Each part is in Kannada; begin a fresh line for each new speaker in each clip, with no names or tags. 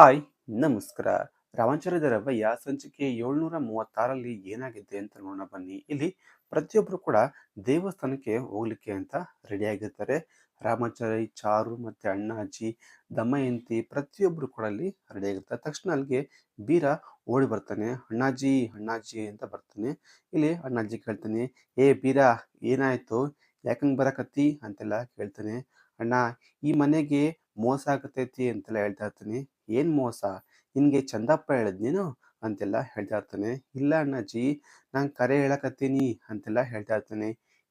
ಹಾಯ್, ನಮಸ್ಕಾರ. ರಾಮಾಚಾರ್ಯ ರವಯ್ಯ ಸಂಚಿಕೆ ಏಳ್ನೂರ ಮೂವತ್ತಾರಲ್ಲಿ ಏನಾಗಿದೆ ಅಂತ ನೋಡೋಣ ಬನ್ನಿ. ಇಲ್ಲಿ ಪ್ರತಿಯೊಬ್ಬರು ಕೂಡ ದೇವಸ್ಥಾನಕ್ಕೆ ಹೋಗ್ಲಿಕ್ಕೆ ಅಂತ ರೆಡಿ ಆಗಿರ್ತಾರೆ. ರಾಮಾಚಾರಿ ಚಾರು ಮತ್ತೆ ಅಣ್ಣಾಜಿ, ದಮಯಂತಿ ಪ್ರತಿಯೊಬ್ಬರು ಕೂಡ ಅಲ್ಲಿ ರೆಡಿ ಆಗಿರ್ತಾರೆ. ತಕ್ಷಣ ಅಲ್ಲಿಗೆ ಬೀರ ಓಡಿ ಬರ್ತಾನೆ. ಅಣ್ಣಾಜಿ ಅಣ್ಣಾಜಿ ಅಂತ ಬರ್ತಾನೆ. ಇಲ್ಲಿ ಅಣ್ಣಾಜಿ ಕೇಳ್ತಾನೆ, ಏ ಬೀರ, ಏನಾಯ್ತು? ಯಾಕಂಗ್ ಬರಕತ್ತಿ? ಅಂತೆಲ್ಲ ಕೇಳ್ತಾನೆ. ಅಣ್ಣ, ಈ ಮನೆಗೆ ಮೋಸ ಆಗತೈತಿ ಅಂತೆಲ್ಲ ಹೇಳ್ತಾ ಇರ್ತಾನೆ. ಏನ್ ಮೋಸ? ನಿನ್ಗೆ ಚಂದಪ್ಪ ಹೇಳಿದ್ ನೀನು ಅಂತೆಲ್ಲ ಹೇಳ್ತಾ ಇರ್ತಾನೆ. ಇಲ್ಲ ಅಣ್ಣಾಜಿ, ನಾನ್ ಕರೆ ಹೇಳಕತ್ತೀನಿ ಅಂತೆಲ್ಲ ಹೇಳ್ತಾ ಇರ್ತಾನೆ.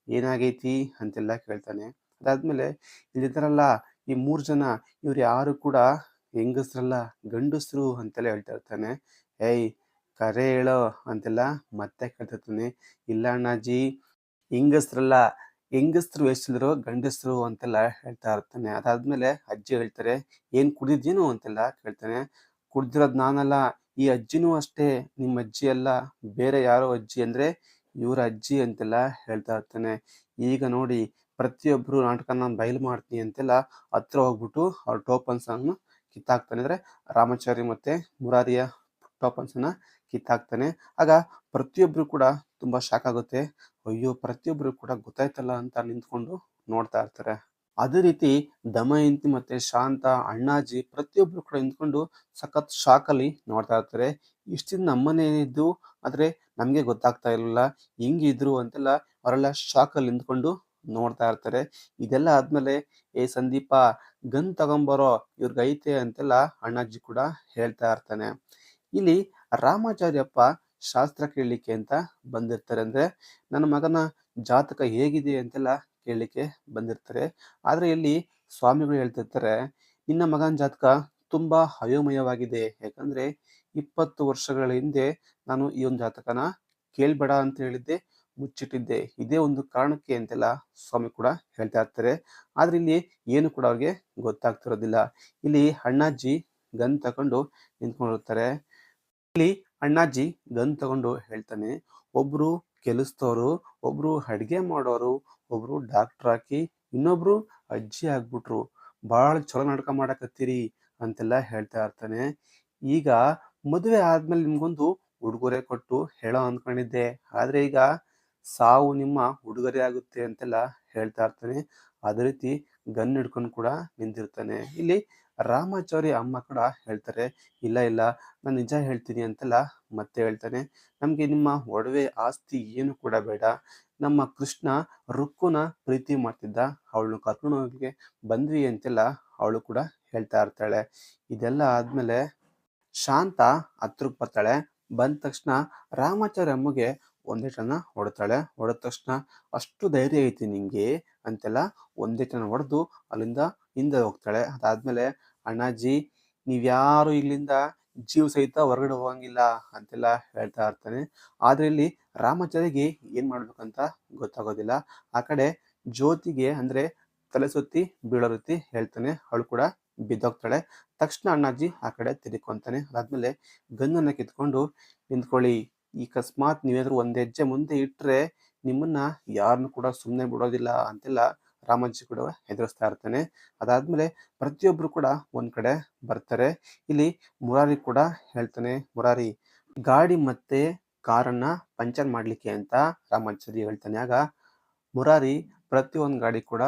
ಏನಾಗೈತಿ? ಅಂತೆಲ್ಲ ಕೇಳ್ತಾನೆ. ಅದಾದ್ಮೇಲೆ ಇಲ್ಲಿದ್ದಾರಲ್ಲ, ಈ ಮೂರ್ ಜನ, ಇವ್ರು ಯಾರು ಕೂಡ ಹೆಂಗಸ್ರಲ್ಲ, ಗಂಡಸ್ರು ಅಂತೆಲ್ಲ ಹೇಳ್ತಾ ಇರ್ತಾನೆ. ಏಯ್, ಕರೆ ಹೇಳೋ ಅಂತೆಲ್ಲ ಮತ್ತೆ ಕೇಳ್ತಿರ್ತಾನೆ ಇಲ್ಲ ಅಣ್ಣಾಜಿ, ಹೆಂಗಸ್ರಲ್ಲ ಹೆಂಗಸ್ರು ಎಷ್ಟಿದ್ರು ಗಂಡಸರು ಅಂತೆಲ್ಲ ಹೇಳ್ತಾ ಇರ್ತಾನೆ. ಅದಾದ್ಮೇಲೆ ಅಜ್ಜಿ ಹೇಳ್ತಾರೆ, ಏನು ಕುಡಿದೇನು ಅಂತೆಲ್ಲ ಕೇಳ್ತಾನೆ. ಕುಡ್ದಿರೋದು ನಾನಲ್ಲ, ಈ ಅಜ್ಜಿನೂ ಅಷ್ಟೇ ನಿಮ್ಮ ಅಜ್ಜಿ ಅಲ್ಲ, ಬೇರೆ ಯಾರೋ ಅಜ್ಜಿ ಅಂದ್ರೆ ಇವ್ರ ಅಜ್ಜಿ ಅಂತೆಲ್ಲ ಹೇಳ್ತಾ ಇರ್ತಾನೆ. ಈಗ ನೋಡಿ, ಪ್ರತಿಯೊಬ್ರು ನಾಟಕನ ಬಯಲು ಮಾಡ್ತೀನಿ ಅಂತೆಲ್ಲ ಹತ್ರ ಹೋಗ್ಬಿಟ್ಟು ಅವ್ರ ಟೋಪನ್ಸ್ ಅನ್ನು ಕಿತ್ತಾಕ್ತಾನೆ. ಅಂದ್ರೆ ರಾಮಾಚಾರಿ ಮತ್ತೆ ಮುರಾರಿಯ ಟೋಪನ್ಸ್ ಅನ್ನ ಕಿತ್ತಾಕ್ತಾನೆ. ಆಗ ಪ್ರತಿಯೊಬ್ರು ಕೂಡ ತುಂಬಾ ಶಾಕ್ ಆಗುತ್ತೆ. ಅಯ್ಯೋ, ಪ್ರತಿಯೊಬ್ರು ಕೂಡ ಗೊತ್ತಾಯ್ತಲ್ಲ ಅಂತ ನಿಂತ್ಕೊಂಡು ನೋಡ್ತಾ ಇರ್ತಾರೆ. ಅದೇ ರೀತಿ ದಮಯಂತಿ ಮತ್ತೆ ಶಾಂತ, ಅಣ್ಣಾಜಿ ಪ್ರತಿಯೊಬ್ರು ಕೂಡ ನಿಂತ್ಕೊಂಡು ಸಖತ್ ಶಾಕ್ ಅಲ್ಲಿ ನೋಡ್ತಾ ಇರ್ತಾರೆ. ಇಷ್ಟಿನ ನಮ್ಮನೆ ಇದ್ದು ಆದ್ರೆ ನಮ್ಗೆ ಗೊತ್ತಾಗ್ತಾ ಇರಲಿಲ್ಲ. ಹಿಂಗಿದ್ರು ಅಂತೆಲ್ಲ ಅವರೆಲ್ಲ ಶಾಕ್ ಅಲ್ಲಿ ನಿಂತ್ಕೊಂಡು ನೋಡ್ತಾ ಇರ್ತಾರೆ. ಇದೆಲ್ಲ ಆದ್ಮೇಲೆ, ಏ ಸಂದೀಪ, ಗನ್ ತಗೊಂಬರೋ ಇವ್ರಿಗೈತೆ ಅಂತೆಲ್ಲ ಅಣ್ಣಾಜಿ ಕೂಡ ಹೇಳ್ತಾ ಇರ್ತಾನೆ. ಇಲ್ಲಿ ರಾಮಾಚಾರ್ಯಪ್ಪ ಶಾಸ್ತ್ರ ಕೇಳಲಿಕ್ಕೆ ಅಂತ ಬಂದಿರ್ತಾರೆ. ಅಂದ್ರೆ ನನ್ನ ಮಗನ ಜಾತಕ ಹೇಗಿದೆ ಅಂತೆಲ್ಲ ಕೇಳಲಿಕ್ಕೆ ಬಂದಿರ್ತಾರೆ. ಆದ್ರೆ ಇಲ್ಲಿ ಸ್ವಾಮಿಗಳು ಹೇಳ್ತಿರ್ತಾರೆ, ನಿನ್ನ ಮಗನ ಜಾತಕ ತುಂಬಾ ಅಯೋಮಯವಾಗಿದೆ ಯಾಕಂದ್ರೆ ಇಪ್ಪತ್ತು ವರ್ಷಗಳ ಹಿಂದೆ ನಾನು ಈ ಒಂದು ಜಾತಕನ ಕೇಳ್ಬೇಡ ಅಂತ ಹೇಳಿದ್ದೆ, ಮುಚ್ಚಿಟ್ಟಿದ್ದೆ. ಇದೇ ಒಂದು ಕಾರಣಕ್ಕೆ ಅಂತೆಲ್ಲ ಸ್ವಾಮಿ ಕೂಡ ಹೇಳ್ತಾ ಇರ್ತಾರೆ. ಆದ್ರೆ ಇಲ್ಲಿ ಏನು ಕೂಡ ಅವ್ರಿಗೆ ಗೊತ್ತಾಗ್ತಿರೋದಿಲ್ಲ. ಇಲ್ಲಿ ಅಣ್ಣಾಜಿ ಗನ್ ತಗೊಂಡು ನಿಂತ್ಕೊಂಡಿರ್ತಾರೆ. ಇಲ್ಲಿ ಅಣ್ಣಾಜಿ ಗನ್ ತಗೊಂಡು ಹೇಳ್ತಾನೆ, ಒಬ್ರು ಕೆಲಸದವರು, ಒಬ್ರು ಅಡ್ಗೆ ಮಾಡೋರು, ಒಬ್ರು ಡಾಕ್ಟರ್ ಹಾಕಿ ಇನ್ನೊಬ್ರು ಅಜ್ಜಿ ಆಗ್ಬಿಟ್ರು. ಬಹಳ ಚಲೋ ನಾಟಕ ಮಾಡಕತ್ತೀರಿ ಅಂತೆಲ್ಲ ಹೇಳ್ತಾ ಇರ್ತಾನೆ. ಈಗ ಮದುವೆ ಆದ್ಮೇಲೆ ನಿಮ್ಗೊಂದು ಉಡುಗೊರೆ ಕೊಟ್ಟು ಹೇಳೋ ಅನ್ಕೊಂಡಿದ್ದೆ. ಆದ್ರೆ ಈಗ ಸಾವು ನಿಮ್ಮ ಉಡುಗೊರೆ ಆಗುತ್ತೆ ಅಂತೆಲ್ಲ ಹೇಳ್ತಾ ಇರ್ತಾನೆ. ಅದೇ ರೀತಿ ಗನ್ ಹಿಡ್ಕೊಂಡು ಕೂಡ ನಿಂತಿರ್ತಾನೆ ಇಲ್ಲಿ ರಾಮಾಚಾರಿ ಅಮ್ಮ ಕೂಡ ಹೇಳ್ತಾರೆ, ಇಲ್ಲ ಇಲ್ಲ, ನಾನು ನಿಜ ಹೇಳ್ತೀನಿ ಅಂತೆಲ್ಲ ಮತ್ತೆ ಹೇಳ್ತಾನೆ, ನಮಗೆ ನಿಮ್ಮ ಒಡವೆ ಆಸ್ತಿ ಏನು ಕೂಡ ಬೇಡ, ನಮ್ಮ ಕೃಷ್ಣ ರುಕ್ಕುನ ಪ್ರೀತಿ ಮಾಡ್ತಿದ್ದ ಅವಳು ಕರ್ಕೊಂಡು ಬಂದ್ವಿ ಅಂತೆಲ್ಲ ಅವಳು ಕೂಡ ಹೇಳ್ತಾ ಇರ್ತಾಳೆ. ಇದೆಲ್ಲ ಆದ್ಮೇಲೆ ಶಾಂತ ಹತ್ರಕ್ಕೆ ಬರ್ತಾಳೆ ಬಂದ ತಕ್ಷಣ ರಾಮಾಚಾರ್ಯ ಅಮ್ಮಗೆ ಒಂದೇ ಟನ ಹೊಡ್ತಾಳೆ. ಹೊಡೆದ ತಕ್ಷಣ ಅಷ್ಟು ಧೈರ್ಯ ಐತಿ ನಿಂಗೆ ಅಂತೆಲ್ಲ ಒಂದೇ ಟನ ಹೊಡೆದು ಅಲ್ಲಿಂದ ಹಿಂದೆ ಹೋಗ್ತಾಳೆ. ಅದಾದಮೇಲೆ, ಅಣ್ಣಾಜಿ ನೀವ್ಯಾರು ಇಲ್ಲಿಂದ ಜೀವ ಸಹಿತ ಹೊರಗಡೆ ಹೋಗಂಗಿಲ್ಲ ಅಂತೆಲ್ಲ ಹೇಳ್ತಾ ಇರ್ತಾನೆ. ಆದ್ರೆ ಇಲ್ಲಿ ರಾಮಚಾರಿಗೆ ಏನ್ ಮಾಡ್ಬೇಕಂತ ಗೊತ್ತಾಗೋದಿಲ್ಲ. ಆ ಕಡೆ ಜ್ಯೋತಿಗೆ ಅಂದ್ರೆ ತಲೆ ಸುತ್ತಿ ಬೀಳೋ ಹೇಳ್ತಾನೆ. ಅವಳು ಕೂಡ ಬಿದ್ದೋಗ್ತಾಳೆ. ತಕ್ಷಣ ಅಣ್ಣಾಜಿ ಆ ಕಡೆ ತಿರ್ಕೊಂತಾನೆ. ಅದಾದ್ಮೇಲೆ ಗನ್ನನ್ನ ಕಿತ್ಕೊಂಡು ನಿಂತ್ಕೊಳ್ಳಿ. ಈ ಅಕಸ್ಮಾತ್ ನೀವೇನಾದ್ರು ಒಂದ್ ಹೆಜ್ಜೆ ಮುಂದೆ ಇಟ್ರೆ ನಿಮ್ಮನ್ನ ಯಾರನ್ನು ಕೂಡ ಸುಮ್ಮನೆ ಬಿಡೋದಿಲ್ಲ ಅಂತೆಲ್ಲ ರಾಮಾಜಿ ಕೂಡ ಎದುರಿಸ್ತಾ ಇರ್ತಾನೆ. ಅದಾದ್ಮೇಲೆ ಪ್ರತಿಯೊಬ್ರು ಕೂಡ ಒಂದ್ ಕಡೆ ಬರ್ತಾರೆ. ಇಲ್ಲಿ ಮುರಾರಿ ಕೂಡ ಹೇಳ್ತಾನೆ, ಮುರಾರಿ, ಗಾಡಿ ಮತ್ತೆ ಕಾರನ್ನ ಪಂಚರ್ ಮಾಡ್ಲಿಕ್ಕೆ ಅಂತ ರಾಮಾಚಾರಿ ಹೇಳ್ತಾನೆ. ಆಗ ಮುರಾರಿ ಪ್ರತಿಯೊಂದು ಗಾಡಿ ಕೂಡ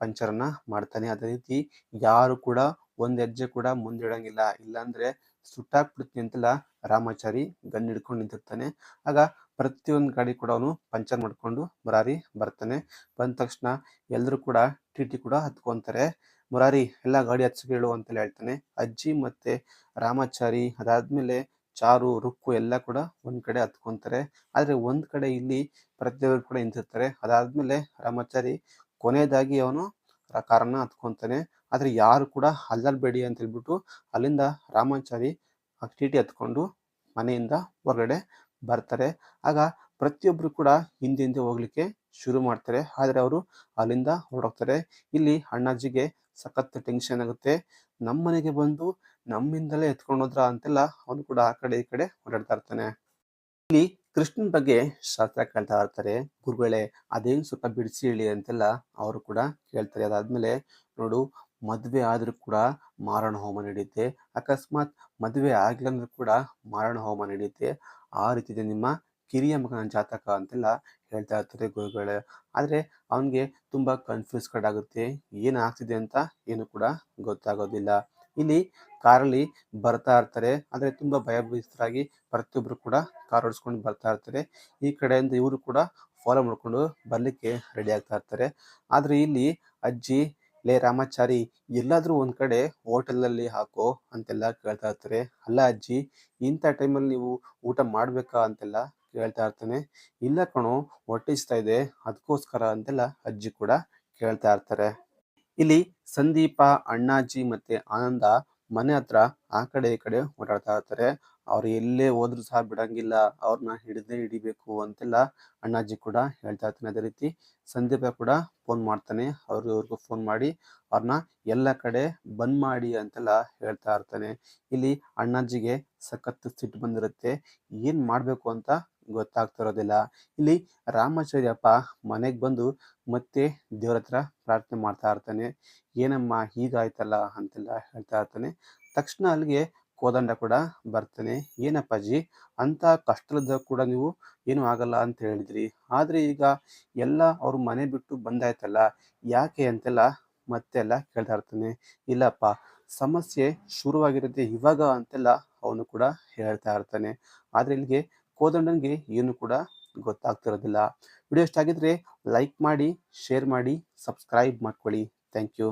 ಪಂಚರ್ನ ಮಾಡ್ತಾನೆ. ಅದೇ ರೀತಿ ಯಾರು ಕೂಡ ಒಂದ್ ಹೆಜ್ಜೆ ಕೂಡ ಮುಂದಿಡಂಗಿಲ್ಲ. ಇಲ್ಲಾಂದ್ರೆ ಸುಟ್ಟಾಕ್ಬಿಡ್ತೀನಿ ಅಂತೆಲ್ಲ ರಾಮಾಚಾರಿ ಗನ್ ಹಿಡ್ಕೊಂಡು ನಿಂತಿರ್ತಾನೆ. ಆಗ ಪ್ರತಿಯೊಂದು ಗಾಡಿ ಕೂಡ ಅವನು ಪಂಚರ್ ಮಾಡಿಕೊಂಡು ಮುರಾರಿ ಬರ್ತಾನೆ. ಬಂದ ತಕ್ಷಣ ಎಲ್ಲರೂ ಕೂಡ ಟಿ ಟಿ ಕೂಡ ಹತ್ಕೊಂತಾರೆ. ಮುರಾರಿ, ಎಲ್ಲ ಗಾಡಿ ಹಚ್ಚಿಗಳು ಅಂತೇಳಿ ಹೇಳ್ತಾನೆ. ಅಜ್ಜಿ ಮತ್ತೆ ರಾಮಾಚಾರಿ ಅದಾದ್ಮೇಲೆ ಚಾರು, ರುಕ್ಕು ಎಲ್ಲ ಕೂಡ ಒಂದ್ ಕಡೆ ಹತ್ಕೊಂತಾರೆ. ಆದ್ರೆ ಒಂದ್ ಕಡೆ ಇಲ್ಲಿ ಪ್ರತಿಯೊಬ್ಬರು ಕೂಡ ನಿಂತಿರ್ತಾರೆ. ಅದಾದ್ಮೇಲೆ ರಾಮಾಚಾರಿ ಕೊನೆಯದಾಗಿ ಅವನು ಕಾರನ್ನ ಹತ್ಕೊಂತಾನೆ. ಆದ್ರೆ ಯಾರು ಕೂಡ ಅಲ್ಲಲ್ಬೇಡಿ ಅಂತ ಹೇಳ್ಬಿಟ್ಟು ಅಲ್ಲಿಂದ ರಾಮಾಚಾರಿ ಆ ಟಿ ಹತ್ಕೊಂಡು ಮನೆಯಿಂದ ಹೊರಗಡೆ ಬರ್ತಾರೆ. ಆಗ ಪ್ರತಿಯೊಬ್ಬರು ಕೂಡ ಹಿಂದೆ ಹಿಂದೆ ಹೋಗ್ಲಿಕ್ಕೆ ಶುರು ಮಾಡ್ತಾರೆ. ಆದರೆ ಅವರು ಅಲ್ಲಿಂದ ಹೊರಡೋಗ್ತಾರೆ ಇಲ್ಲಿ ಅಣ್ಣಾಜಿಗೆ ಸಖತ್ ಟೆನ್ಷನ್ ಆಗುತ್ತೆ. ನಮ್ಮ ಮನೆಗೆ ಬಂದು ನಮ್ಮಿಂದಲೇ ಎತ್ಕೊಂಡು ಹೋದ್ರ ಅಂತೆಲ್ಲ ಅವನು ಕೂಡ ಆ ಕಡೆ ಈ ಕಡೆ ಓಡಾಡ್ತಾ ಇರ್ತಾನೆ. ಇಲ್ಲಿ ಕೃಷ್ಣನ್ ಬಗ್ಗೆ ಶಾಸ್ತ್ರ ಕೇಳ್ತಾ ಇರ್ತಾರೆ. ಗುರುಗಳೇ, ಅದೇನು ಸ್ವಲ್ಪ ಬಿಡಿಸಿ ಹೇಳಿ ಅಂತೆಲ್ಲ ಅವರು ಕೂಡ ಕೇಳ್ತಾರೆ. ಅದಾದ್ಮೇಲೆ ನೋಡು ಮದುವೆ ಆದರೂ ಕೂಡ ಮಾರಣ ಹೋಮ ನಡೆಯುತ್ತೆ ಅಕಸ್ಮಾತ್ ಮದುವೆ ಆಗಿಲ್ಲ ಅಂದ್ರೂ ಕೂಡ ಮಾರಣ ಹೋಮ ನಡೆಯುತ್ತೆ ಆ ರೀತಿ ನಿಮ್ಮ ಕಿರಿಯ ಮಗನ ಜಾತಕ ಅಂತೆಲ್ಲ ಹೇಳ್ತಾ ಇರ್ತಾರೆ ಗುರುಗಳೇ. ಆದರೆ ಅವನಿಗೆ ತುಂಬ ಕನ್ಫ್ಯೂಸ್ ಕಡ್ ಆಗುತ್ತೆ. ಏನು ಆಗ್ತಿದೆ ಅಂತ ಏನು ಕೂಡ ಗೊತ್ತಾಗೋದಿಲ್ಲ. ಇಲ್ಲಿ ಕಾರಲ್ಲಿ ಬರ್ತಾ ಇರ್ತಾರೆ. ಆದರೆ ತುಂಬ ಭಯಭೀತರಾಗಿ ಪ್ರತಿಯೊಬ್ಬರು ಕೂಡ ಕಾರ್ ಓಡಿಸ್ಕೊಂಡು ಬರ್ತಾ ಇರ್ತಾರೆ. ಈ ಕಡೆಯಿಂದ ಇವರು ಕೂಡ ಫಾಲೋ ಮಾಡಿಕೊಂಡು ಬರಲಿಕ್ಕೆ ರೆಡಿ ಆಗ್ತಾ ಇರ್ತಾರೆ. ಆದರೆ ಇಲ್ಲಿ ಅಜ್ಜಿ ಲೇ ರಾಮಾಚಾರಿ, ಎಲ್ಲಾದ್ರೂ ಒಂದ್ ಕಡೆ ಹೋಟೆಲಲ್ಲಿ ಹಾಕೋ ಅಂತೆಲ್ಲ ಕೇಳ್ತಾ ಇರ್ತಾರೆ. ಅಲ್ಲ ಅಜ್ಜಿ, ಇಂಥ ಟೈಮಲ್ಲಿ ನೀವು ಊಟ ಮಾಡಬೇಕಾ? ಅಂತೆಲ್ಲ ಕೇಳ್ತಾ ಇರ್ತಾನೆ. ಇಲ್ಲ ಕಣೋ ಹೊಟ್ಟಿಸ್ತಾ ಇದೆ ಅದಕ್ಕೋಸ್ಕರ ಅಂತೆಲ್ಲ ಅಜ್ಜಿ ಕೂಡ ಕೇಳ್ತಾ ಇರ್ತಾರೆ. ಇಲ್ಲಿ ಸಂದೀಪ, ಅಣ್ಣಾಜಿ ಮತ್ತೆ ಆನಂದ ಮನೆ ಹತ್ರ ಆ ಕಡೆ ಈ ಕಡೆ ಓಡಾಡ್ತಾ ಇರ್ತಾರೆ. ಅವ್ರು ಎಲ್ಲೇ ಹೋದ್ರು ಸಹ ಬಿಡಂಗಿಲ್ಲ ಅವ್ರನ್ನ ಹಿಡಿದೇ ಹಿಡಿಬೇಕು ಅಂತೆಲ್ಲ ಅಣ್ಣಾಜಿ ಕೂಡ ಹೇಳ್ತಾ ಇರ್ತಾನೆ. ಅದೇ ರೀತಿ ಸಂದೀಪ ಕೂಡ ಫೋನ್ ಮಾಡ್ತಾನೆ. ಅವ್ರು ಇವ್ರಿಗೂ ಫೋನ್ ಮಾಡಿ ಅವ್ರನ್ನ ಎಲ್ಲ ಕಡೆ ಬಂದ್ ಮಾಡಿ ಅಂತೆಲ್ಲ ಹೇಳ್ತಾ ಇರ್ತಾನೆ. ಇಲ್ಲಿ ಅಣ್ಣಾಜಿಗೆ ಸಖತ್ತು ಸಿಟ್ಟು ಬಂದಿರುತ್ತೆ. ಏನ್ ಮಾಡ್ಬೇಕು ಅಂತ ಗೊತ್ತಾಗ್ತಿರೋದಿಲ್ಲ ಇಲ್ಲಿ ರಾಮಾಚಾರ್ಯಪ್ಪ ಮನೆಗೆ ಬಂದು ಮತ್ತೆ ದೇವ್ರ ಹತ್ರ ಪ್ರಾರ್ಥನೆ ಮಾಡ್ತಾ ಇರ್ತಾನೆ. ಏನಮ್ಮ ಹೀಗಾಯ್ತಲ್ಲ ಅಂತೆಲ್ಲ ಹೇಳ್ತಾ ಇರ್ತಾನೆ. ತಕ್ಷಣ ಅಲ್ಲಿಗೆ ಕೋದಂಡ ಕೂಡ ಬರ್ತಾನೆ. ಏನಪ್ಪಾಜಿ ಅಂತ ಕಷ್ಟದ ಕೂಡ ನೀವು ಏನು ಆಗಲ್ಲ ಅಂತ ಹೇಳಿದ್ರಿ. ಆದ್ರೆ ಈಗ ಎಲ್ಲ ಅವ್ರ ಮನೆ ಬಿಟ್ಟು ಬಂದಾಯ್ತಲ್ಲ, ಯಾಕೆ ಅಂತೆಲ್ಲ ಮತ್ತೆ ಎಲ್ಲ ಕೇಳ್ತಾ ಇರ್ತಾನೆ. ಇಲ್ಲಪ್ಪ, ಸಮಸ್ಯೆ ಶುರುವಾಗಿರುತ್ತೆ ಇವಾಗ ಅಂತೆಲ್ಲ ಅವನು ಕೂಡ ಹೇಳ್ತಾ ಇರ್ತಾನೆ. ಆದ್ರೆ ಇಲ್ಲಿಗೆ ಕೋದಂಡನಿಗೆ ಏನು ಕೂಡ ಗೊತ್ತಾಗ್ತಿರೋದಿಲ್ಲ. ವಿಡಿಯೋ ಇಷ್ಟ ಆಗಿದ್ರೆ ಲೈಕ್ ಮಾಡಿ, ಶೇರ್ ಮಾಡಿ, ಸಬ್ಸ್ಕ್ರೈಬ್ ಮಾಡ್ಕೊಳ್ಳಿ. Thank you.